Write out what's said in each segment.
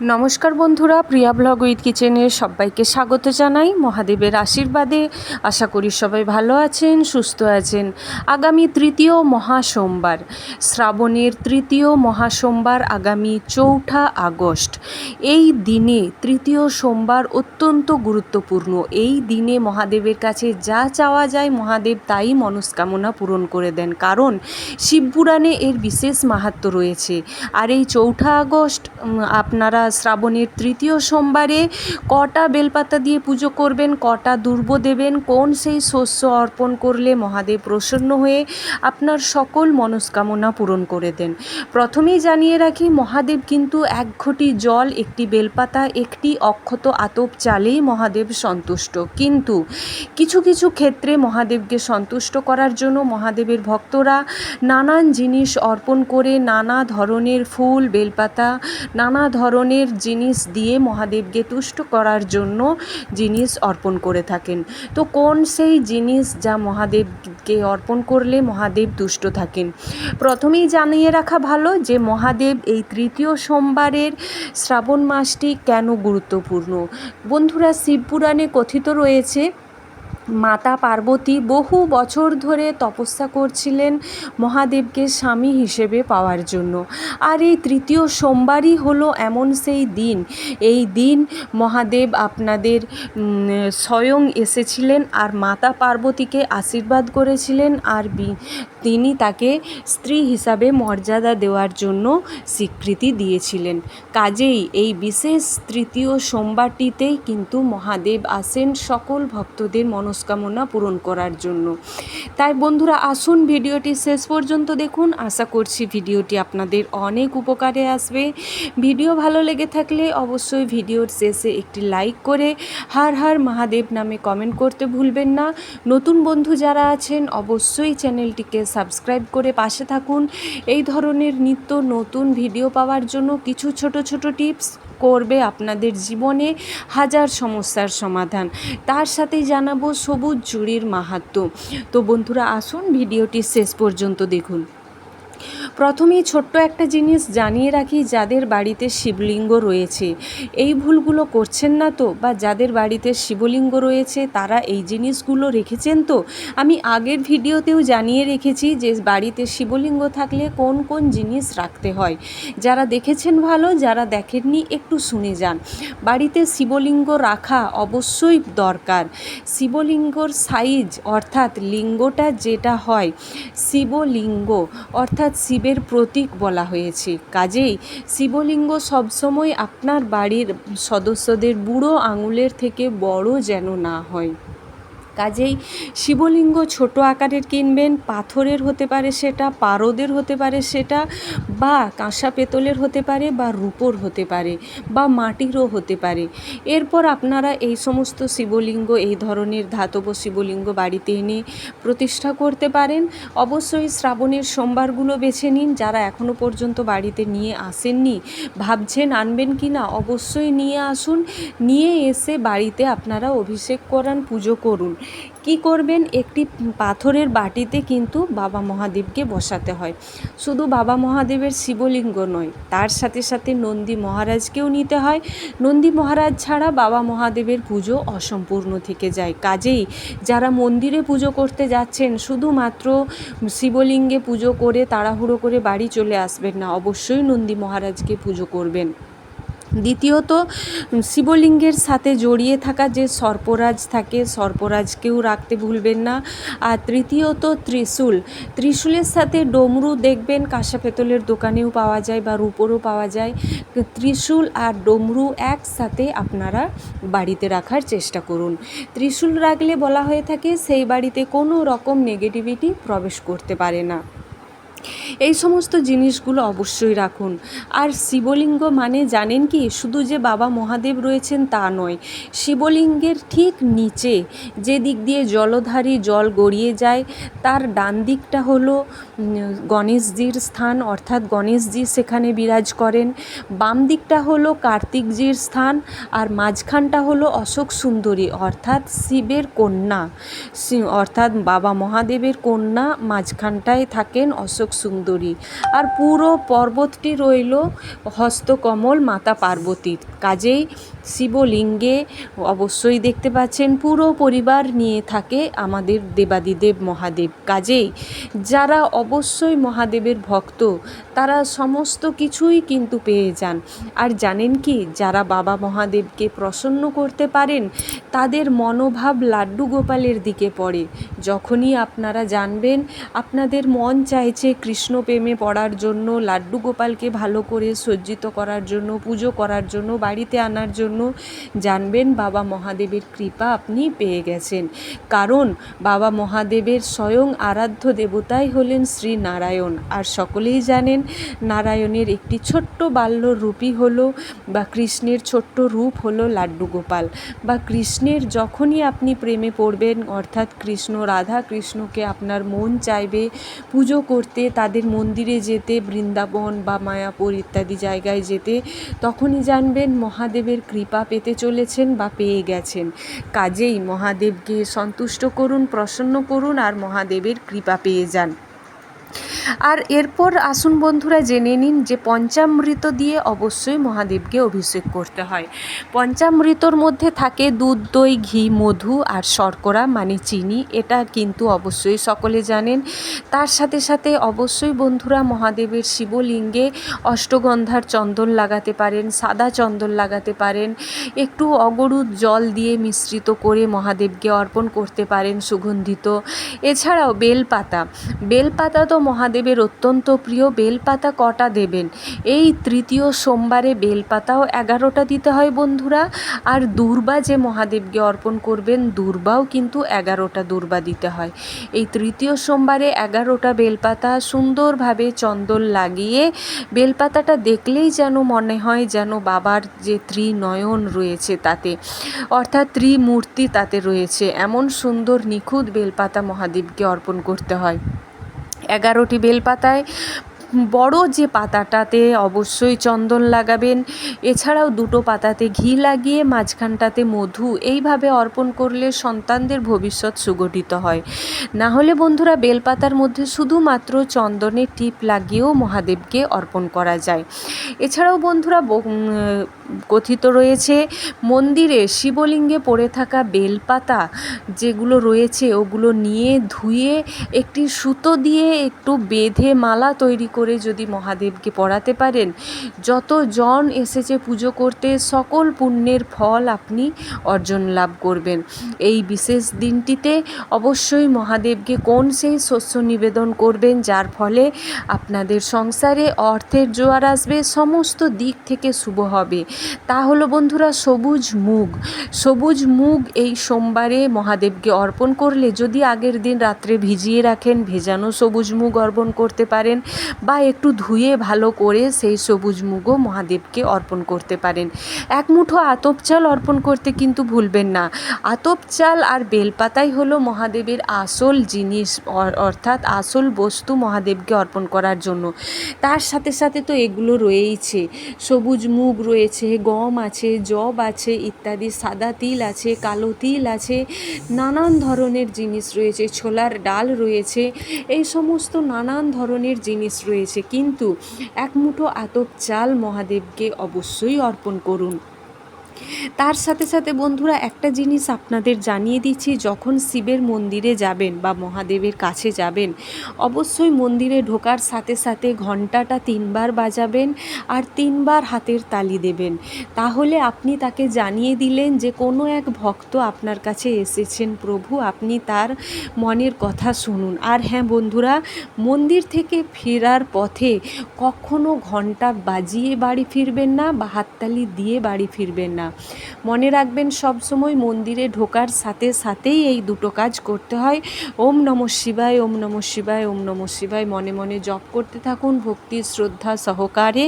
নমস্কার বন্ধুরা, প্রিয়া blog with কিচেনের সবাইকে স্বাগত জানাই। মহাদেবের আশীর্বাদে আশা করি সবাই ভালো আছেন, সুস্থ আছেন। আগামী তৃতীয় মহাসোমবার, শ্রাবণের তৃতীয় মহাসোমবার আগামী চৌঠা আগস্ট। এই দিনে তৃতীয় সোমবার অত্যন্ত গুরুত্বপূর্ণ। এই দিনে মহাদেবের কাছে যা চাওয়া যায় মহাদেব তাই মনস্কামনা পূরণ করে দেন। কারণ শিবপুরাণে এর বিশেষ মাহাত্ম্য রয়েছে। আর এই চৌঠা আগস্ট আপনারা শ্রাবণের তৃতীয় সোমবারে কটা বেলপাতা দিয়ে পুজো করবেন, কটা দুর্ব দেবেন, কোন সেই শস্য অর্পণ করলে মহাদেব প্রসন্ন হয়ে আপনার সকল মনস্কামনা পূরণ করে দেন? প্রথমেই জানিয়ে রাখি, মহাদেব কিন্তু এক ঘটি জল, একটি বেলপাতা, একটি অক্ষত আতপ চালেই মহাদেব সন্তুষ্ট। কিন্তু কিছু কিছু ক্ষেত্রে মহাদেবকে সন্তুষ্ট করার জন্য মহাদেবের ভক্তরা নানান জিনিস অর্পণ করে, নানা ধরনের ফুল, বেলপাতা, নানা ধরনের জিনিস দিয়ে মহাদেবকে তুষ্ট করার জন্য জিনিস অর্পণ করে থাকেন। তো কোন সেই জিনিস যা মহাদেবকে অর্পণ করলে মহাদেব তুষ্ট থাকেন? প্রথমেই জানিয়ে রাখা ভালো যে মহাদেব এই তৃতীয় সোমবারের শ্রাবণ মাসটি কেন গুরুত্বপূর্ণ? বন্ধুরা শিবপুরাণে কথিত রয়েছে মাতা পার্বতী বহু বছর ধরে তপস্যা করছিলেন মহাদেবকে স্বামী হিসেবে পাওয়ার জন্য। আর এই তৃতীয় সোমবারই হলো এমন সেই দিন। এই দিন মহাদেব আপনাদের স্বয়ং এসেছিলেন আর মাতা পার্বতীকে আশীর্বাদ করেছিলেন আর তিনি তাকে স্ত্রী হিসাবে মর্যাদা দেওয়ার জন্য স্বীকৃতি দিয়েছিলেন। কাজেই এই বিশেষ তৃতীয় সোমবারটিতেই কিন্তু মহাদেব আসেন সকল ভক্তদের মনস্কামনা পূরণ করার জন্য। তাই বন্ধুরা, আসুন ভিডিওটি শেষ পর্যন্ত দেখুন। আশা করছি ভিডিওটি আপনাদের অনেক উপকারে আসবে। ভিডিও ভালো লেগে থাকলে অবশ্যই ভিডিওর শেষে একটি লাইক করে হার হার মহাদেব নামে কমেন্ট করতে ভুলবেন না। নতুন বন্ধু যারা আছেন, অবশ্যই চ্যানেলটিকে সাবস্ক্রাইব করে পাশে থাকুন। এই ধরনের নিত্য নতুন ভিডিও পাওয়ার জন্য কিছু ছোট ছোট টিপস করবে আপনাদের জীবনে হাজার সমস্যার সমাধান। তার সাথে জানাব সবুজ জুড়ির মাহাত্ম। তো বন্ধুরা, আসুন ভিডিওটি শেষ পর্যন্ত দেখুন। প্রথমেই ছোট্ট একটা জিনিস জানিয়ে রাখি, যাদের বাড়িতে শিবলিঙ্গ রয়েছে। এই ভুলগুলো করছেন না তো? বা যাদের বাড়িতে শিবলিঙ্গ রয়েছে, তারা এই জিনিসগুলো রেখেছেন তো? আমি আগের ভিডিওতেও জানিয়ে রেখেছি যে, বাড়িতে শিবলিঙ্গ থাকলে কোন কোন জিনিস রাখতে হয়। যারা দেখেছেন ভালো, যারা দেখেননি, একটু শুনে যান। বাড়িতে শিবলিঙ্গ রাখা অবশ্যই দরকার। শিবলিঙ্গর সাইজ, অর্থাৎ লিঙ্গটা যেটা হয়, শিবলিঙ্গ, অর্থাৎ শিবের প্রতীক বলা হয়েছে। কাজেই শিবলিঙ্গ সবসময় আপনার বাড়ির সদস্যদের বুড়ো আঙুলের থেকে বড় যেন না হয়। কাজেই শিবলিঙ্গ ছোট আকারের কিনবেন, পাথরের হতে পারে সেটা, পারদের হতে পারে সেটা, বা কাঁসা পেতলের হতে পারে, বা রূপোর হতে পারে, বা মাটিরও হতে পারে। এরপর আপনারা এই সমস্ত শিবলিঙ্গ, এই ধরনের ধাতব শিবলিঙ্গ বাড়িতে এনে প্রতিষ্ঠা করতে পারেন। অবশ্যই শ্রাবণের সোমবারগুলো বেছে নিন, যারা এখনও পর্যন্ত বাড়িতে নিয়ে আসেননি। ভাবছেন আনবেন কি না? অবশ্যই নিয়ে আসুন। নিয়ে এসে বাড়িতে আপনারা অভিষেক করান, পুজো করুন। কি করবেন? একটি পাথরের বাটিতে কিন্তু বাবা মহাদেবকে বসাতে হয়। শুধু বাবা মহাদেবের শিবলিঙ্গ নয়, তার সাথে সাথে নন্দী মহারাজকেও নিতে হয়। নন্দী মহারাজ ছাড়া বাবা মহাদেবের পুজো অসম্পূর্ণ থেকে যায়। কাজেই যারা মন্দিরে পুজো করতে যাচ্ছেন, শুধুমাত্র শিবলিঙ্গে পুজো করে তাড়াহুড়ো করে বাড়ি চলে আসবেন না। অবশ্যই নন্দী মহারাজকে পুজো করবেন। দ্বিতীয়ত, শিবলিঙ্গের সাথে জড়িয়ে থাকা যে সর্পরাজ থাকে, সর্পরাজকেও রাখতে ভুলবেন না। আর তৃতীয়ত, ত্রিশূল। ত্রিশূলের সাথে ডমরু দেখবেন, কাঁসা পেতলের দোকানেও পাওয়া যায় বা রূপোরও পাওয়া যায়। ত্রিশূল আর ডমরু একসাথে আপনারা বাড়িতে রাখার চেষ্টা করুন। ত্রিশূল রাখলে বলা হয়ে থাকে, সেই বাড়িতে কোনো রকম নেগেটিভিটি প্রবেশ করতে পারে না। এই সমস্ত জিনিসগুলো অবশ্যই রাখুন। আর শিবলিঙ্গ মানে জানেন কি? শুধু যে বাবা মহাদেব রয়েছেন তা নয়, শিবলিঙ্গের ঠিক নিচে যে দিক দিয়ে জলধারী জল গড়িয়ে যায়, তার ডান দিকটা হলো গণেশজির স্থান, অর্থাৎ গণেশজি সেখানে বিরাজ করেন। বাম দিকটা হলো কার্তিকজির স্থান, আর মাঝখানটা হলো অশোক সুন্দরী, অর্থাৎ শিবের কন্যা। অর্থাৎ বাবা মহাদেবের কন্যা মাঝখানটায় থাকেন অশোক সুন্দরী। আর পুরো পর্বতটি রইল হস্তকমল মাতা পার্বতীর। কাজেই শিবলিঙ্গে অবশ্যই দেখতে পাচ্ছেন পুরো পরিবার নিয়ে থাকে আমাদের দেবাদিদেব মহাদেব। কাজেই যারা অবশ্যই মহাদেবের ভক্ত, তারা সমস্ত কিছুই কিন্তু পেয়ে যান। আর জানেন কি, যারা বাবা মহাদেবকে প্রসন্ন করতে পারেন, তাদের মনোভাব লাড্ডু গোপালের দিকে পড়ে। যখনই আপনারা জানবেন, আপনাদের মন চাইছে কৃষ্ণ প্রেমে পড়ার জন্য, লাড্ডু গোপালকে ভালো করে সজ্জিত করার জন্য, পুজো করার জন্য, বাড়িতে আনার জন্য জানবেন বাবা মহাদেবের কৃপা আপনি পেয়ে গেছেন। কারণ বাবা মহাদেবের স্বয়ং আরাধ্য দেবতাই হলেন শ্রী নারায়ণ। আর সকলেই জানেন, নারায়ণের একটি ছোট্ট বাল্য রূপই হলো বা কৃষ্ণের ছোট্ট রূপ হলো লাড্ডু গোপাল। বা কৃষ্ণের যখনই আপনি প্রেমে পড়বেন, অর্থাৎ কৃষ্ণ রাধা কৃষ্ণকে আপনার মন চাইবে পুজো করতে তাদের মন্দিরে যেতে, বৃন্দাবন বা মায়াপুর ইত্যাদি জায়গায় যেতে, তখনই জানবেন মহাদেবের কৃপা পেতে চলেছেন বা পেয়ে গেছেন। কাজেই মহাদেবকে সন্তুষ্ট করুন, প্রসন্ন করুন আর মহাদেবের কৃপা পেয়ে যান। আর এরপর আসুন বন্ধুরা জেনে নিন যে পঞ্চামৃত দিয়ে অবশ্যই মহাদেবকে অভিষেক করতে হয়। পঞ্চামৃতর মধ্যে থাকে দুধ, দই, ঘি, মধু আর শর্করা মানে চিনি। এটা কিন্তু অবশ্যই সকলে জানেন। তার সাথে সাথে অবশ্যই বন্ধুরা মহাদেবের শিবলিঙ্গে অষ্টগন্ধার চন্দন লাগাতে পারেন, সাদা চন্দন লাগাতে পারেন, একটু অগরুদ জল দিয়ে মিশ্রিত করে মহাদেবকে অর্পণ করতে পারেন সুগন্ধিত। এছাড়াও বেলপাতা। বেলপাতা তো মহাদেবের অত্যন্ত প্রিয় বেলপাতা কটা দেবেন? এই তৃতীয় সোমবারে বেলপাতাও এগারোটা দিতে হয় বন্ধুরা। আর দুর্বা যে মহাদেবকে অর্পণ করবেন, দুর্বাও কিন্তু এগারোটা দুর্বা দিতে হয়। এই তৃতীয় সোমবারে এগারোটা বেলপাতা সুন্দরভাবে চন্দন লাগিয়ে বেলপাতাটা দেখলেই যেন মনে হয় যেন বাবার যে ত্রিনয়ন রয়েছে তাতে। অর্থাৎ ত্রিমূর্তি তাতে রয়েছে। এমন সুন্দর নিখুঁত বেলপাতা মহাদেবকে অর্পণ করতে হয়। এগারোটি বেলপাতায়। বড় যে পাতাটাতে অবশ্যই চন্দন লাগাবেন, এছাড়াও দুটো পাতাতে ঘি লাগিয়ে মাঝখানটাতে মধু, এইভাবে অর্পণ করলে সন্তানদের ভবিষ্যৎ সুগঠিত হয়। না হলে বন্ধুরা বেলপাতার মধ্যে শুধুমাত্র চন্দনের টিপ লাগিয়েও মহাদেবকে অর্পণ করা যায়। এছাড়াও বন্ধুরা কথিত রয়েছে, মন্দিরে শিবলিঙ্গে পড়ে থাকা বেলপাতা যেগুলো রয়েছে ওগুলো নিয়ে ধুয়ে, একটি সুতো দিয়ে একটু বেঁধে মালা তৈরি করে যদি মহাদেবকে পড়াতে পারেন। যত জন এসেছে পুজো করতে, সকল পুণ্যের ফল আপনি অর্জন লাভ করবেন। এই বিশেষ দিনটিতে অবশ্যই মহাদেবকে কোন সেই শস্য নিবেদন করবেন, যার ফলে আপনাদের সংসারে অর্থের জোয়ার আসবে, সমস্ত দিক থেকে শুভ হবে। তা হলো বন্ধুরা সবুজ মুগ। সবুজ মুগ এই সোমবারে মহাদেবকে অর্পণ করলে যদি আগের দিন রাত্রে ভিজিয়ে রাখেন, ভেজানো সবুজ মুগ অর্পণ করতে পারেন বা একটু ধুয়ে ভালো করে সেই সবুজ মুগও মহাদেবকে অর্পণ করতে পারেন। এক মুঠো আতপ চাল অর্পণ করতে কিন্তু ভুলবেন না। আতপ চাল আর বেলপাতাই হলো মহাদেবের আসল জিনিস অর্থাৎ আসল বস্তু মহাদেবকে অর্পণ করার জন্য। তার সাথে সাথে তো এগুলো রয়েইছে। সবুজ মুগ রয়েছে গম আছে জব আছে, ইত্যাদি, সাদা তিল আছে, কালো তিল আছে, নানান ধরনের জিনিস রয়েছে, ছোলার ডাল রয়েছে, এই সমস্ত নানান ধরনের জিনিস রয়েছে। কিন্তু এক মুঠো আতপ চাল মহাদেবকে অবশ্যই অর্পণ করুন। তার সাথে সাথে বন্ধুরা, একটা জিনিস আপনাদের জানিয়ে দিচ্ছি, যখন শিবের মন্দিরে যাবেন বা মহাদেবের কাছে যাবেন, অবশ্যই মন্দিরে ঢোকার সাথে সাথে ঘন্টাটা তিনবার বাজাবেন আর তিনবার হাতের তালি দেবেন। তাহলে আপনি তাকে জানিয়ে দিলেন যে কোনো এক ভক্ত আপনার কাছে এসেছেন প্রভু, আপনি তার মনের কথা শুনুন। আর হ্যাঁ বন্ধুরা, মন্দির থেকে ফেরার পথে কখনো ঘণ্টা বাজিয়ে বাড়ি ফিরবেন না বা হাততালি দিয়ে বাড়ি ফিরবেন না। মনে রাখবেন সবসময় মন্দিরে ঢোকার সাথে সাথেই এই দুটো কাজ করতে হয়। ওম নম শিবায়, ওম নম শিবায়, ওম নম শিবায়। মনে মনে জপ করতে থাকুন, ভক্তি, শ্রদ্ধা সহকারে।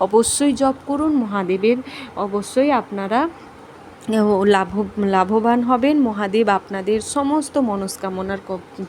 অবশ্যই জপ করুন মহাদেবের। অবশ্যই আপনারা লাভ, লাভবান হবেন। মহাদেব আপনাদের সমস্ত মনস্কামনার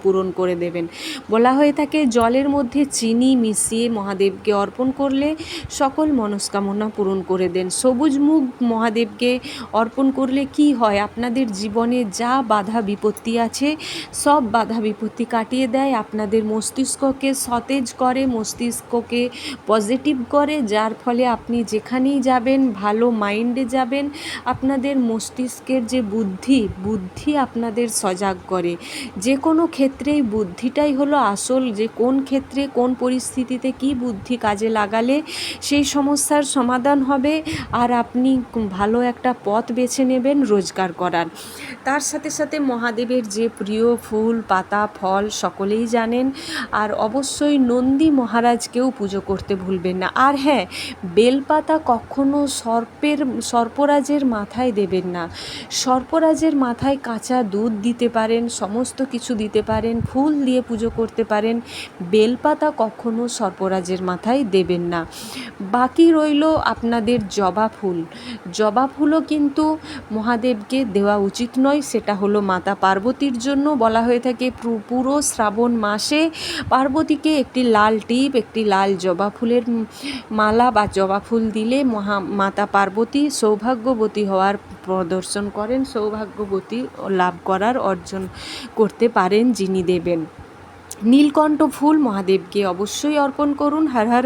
পূরণ করে দেবেন। বলা হয়ে থাকে, জলের মধ্যে চিনি মিশিয়ে মহাদেবকে অর্পণ করলে সকল মনস্কামনা পূরণ করে দেন। সবুজ মুখ মহাদেবকে অর্পণ করলে কি হয়? আপনাদের জীবনে যা বাধা বিপত্তি আছে, সব বাধা বিপত্তি কাটিয়ে দেয়। আপনাদের মস্তিষ্ককে সতেজ করে, মস্তিষ্ককে পজিটিভ করে। যার ফলে আপনি যেখানেই যাবেন, ভালো মাইন্ডে যাবেন। আপনাদের মস্তিষ্কের যে বুদ্ধি বুদ্ধি আপনাদের সজাগ করে। যে কোনো ক্ষেত্রেই বুদ্ধিটাই হলো আসল, যে কোন ক্ষেত্রে, কোন পরিস্থিতিতে কি বুদ্ধি কাজে লাগালে সেই সমস্যার সমাধান হবে আর আপনি ভালো একটা পথ বেছে নেবেন রোজগার করার। তার সাথে সাথে মহাদেবের যে প্রিয় ফুল, পাতা, ফল সকলেই জানেন আর অবশ্যই নন্দী মহারাজকেও পুজো করতে ভুলবেন না। আর হ্যাঁ বেলপাতা কখনো সর্পের, সর্পরাজের মাথায় দেবেন না। সর্পরাজের মাথায় কাঁচা দুধ দিতে পারেন, সমস্ত কিছু দিতে পারেন, ফুল দিয়ে পুজো করতে পারেন, বেলপাতা কখনো সর্পরাজের মাথায় দেবেন না। বাকি রইল আপনাদের জবা ফুল। জবা ফুলও কিন্তু মহাদেবকে দেওয়া উচিত নয়, সেটা হলো মাতা পার্বতীর জন্য বলা হয়ে থাকে। পুরো শ্রাবণ মাসে পার্বতীকে একটি লাল টিপ, একটি লাল জবা ফুলের মালা বা জবা ফুল দিলে মহা, মাতা পার্বতী সৌভাগ্যবতী হওয়ার প্রদর্শন করেন, সৌভাগ্যবতী লাভ করার অর্জন করতে পারেন যিনি দেবেন। নীলকণ্ঠ ফুল মহাদেবকে অবশ্যই অর্পণ করুন। হর হর